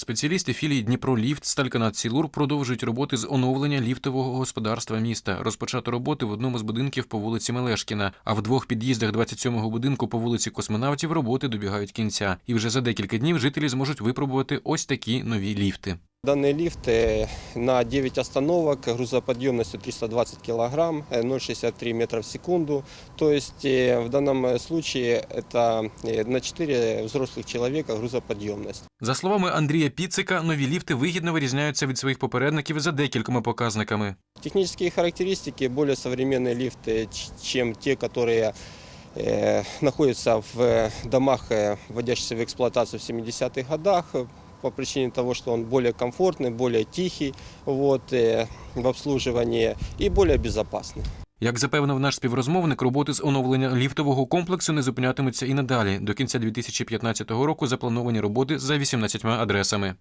Спеціалісти філії Дніпроліфт Стальканадсілур продовжують роботи з оновлення ліфтового господарства міста. Розпочато роботи в одному з будинків по вулиці Мелешкіна, а в двох під'їздах 27-го будинку по вулиці Космонавтів роботи добігають кінця. І вже за декілька днів жителі зможуть випробувати ось такі нові ліфти. Данный лифт э, на 9 остановок грузоподъемностью 320 килограмм, э, 0,63 метра в секунду. То есть э, в данном э, случае это э, на 4 взрослых человека грузоподъемность. За словами Андрія Піцика, нові ліфти вигідно вирізняються від своїх попередників за декількома показниками. Технические характеристики более современные лифты, ч- чем те, которые э, находятся в э, домах, э, вводящихся в эксплуатацию в 70-х годах, э, по причине того, что он более комфортный, более тихий вот, э, в обслуживании и более безопасный. Як запевнив наш співрозмовник, роботи з оновлення ліфтового комплексу не зупинятимуться і надалі. До кінця 2015 року заплановані роботи за 18 адресами.